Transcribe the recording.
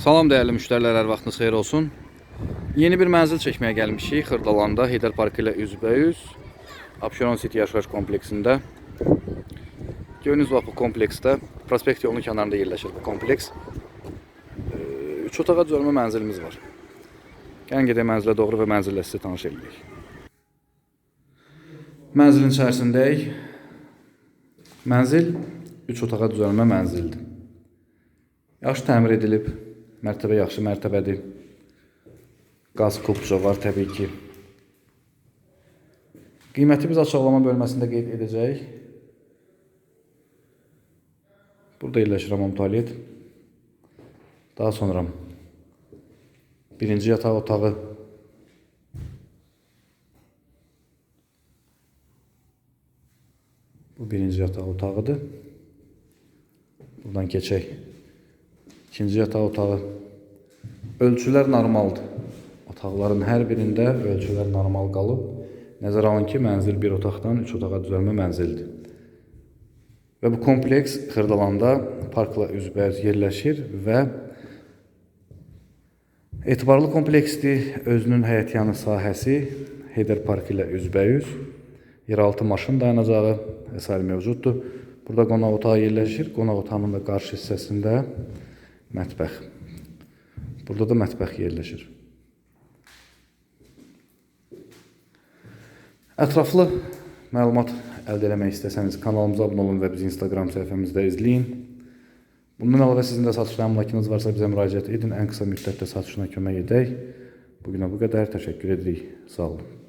Salam dəyərli müştərilər, hər vaxtınız xeyir olsun. Yeni bir mənzil çəkməyə gəlmişik Xırdalanda, Heydər Parkı ilə üzbəyüz. Abşeron City yaşayış kompleksində. Gördüyünüz bax bu kompleksdə Prospekt yolunun kənarında yerləşir bu kompleks. 3 otağa düzəlmə mənzilimiz var. Gəlin gedək mənzilə doğru və mənzillə sizi tanış edək. Mənzilin içərisindəyik. Mənzil 3 otağa düzəlmə mənzildir. Yaxşı təmir edilib. Mərtəbə yaxşı mərtəbədir. Qaz kupçu var təbii ki. Qiyməti biz açıqlama bölməsində qeyd edəcəyik. Burada yerləşir hamam tualet. Daha sonra birinci yataq otağı Bu birinci yataq otağıdır. Buradan keçək. İkinci yataq otağı. Ölçülər normaldır. Otaqların hər birində ölçülər normal qalıb. Nəzərə alın ki, mənzil bir otaqdan 3 otağa düzəlmə mənzildir. Və bu kompleks Xırdalanda parkla üzbəüz yerləşir və etibarlı kompleksdir. Özünün həyətyanı sahəsi Heydər Parkı ilə üzbəüz. Yeraltı maşın dayanacağı və sair mövcuddur. Burada qonaq otağı yerləşir. Qonaq otağının da qarşı hissəsində mətbəx. Burada da mətbəx yerləşir. Ətraflı məlumat əldə etmək istəsəniz kanalımıza abunə olun və bizi Instagram səhifəmizdə izləyin. Bundan əlavə sizin də satışda əmlakınız varsa bizə müraciət edin. Ən qısa müddətdə satışına kömək edək. Bu günə bu qədər. Təşəkkür edirik. Sağ olun.